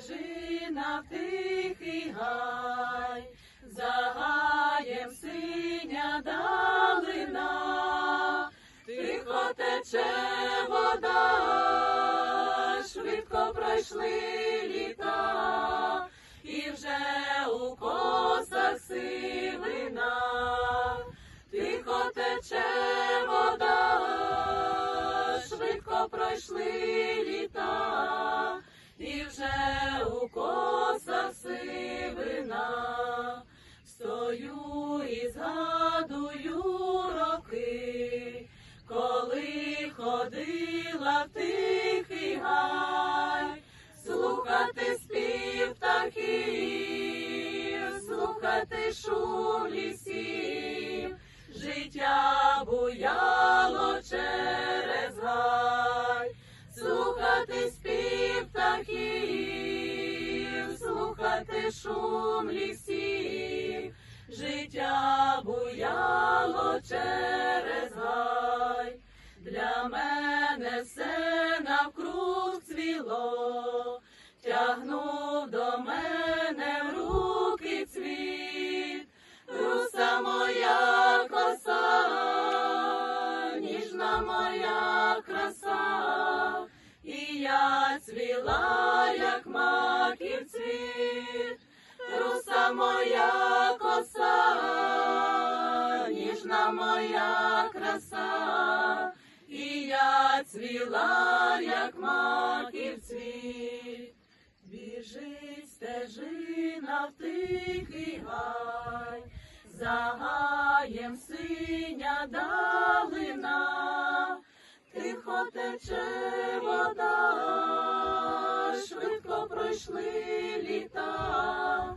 стежина в тихий гай, за гаєм синя далина, тихо тече вода, швидко пройшли літа, і вже у косах сивина, тихо тече вода, швидко пройшли ходила в тихий гай, слухати спів птахів, слухати шум лісів, життя буяло через гай, слухати спів птахів, слухати шум лісів, життя буяло через гай. Для мене все навкруг цвіло, тягнув до мене в руки цвіт, руса моя коса, ніжна моя краса, і я цвіла, як маків цвіт, руса моя коса, ніжна моя краса, і я цвіла, як маків цвіт. Біжить стежина в тихий гай, за гаєм синя далина, тихо тече вода, швидко пройшли літа,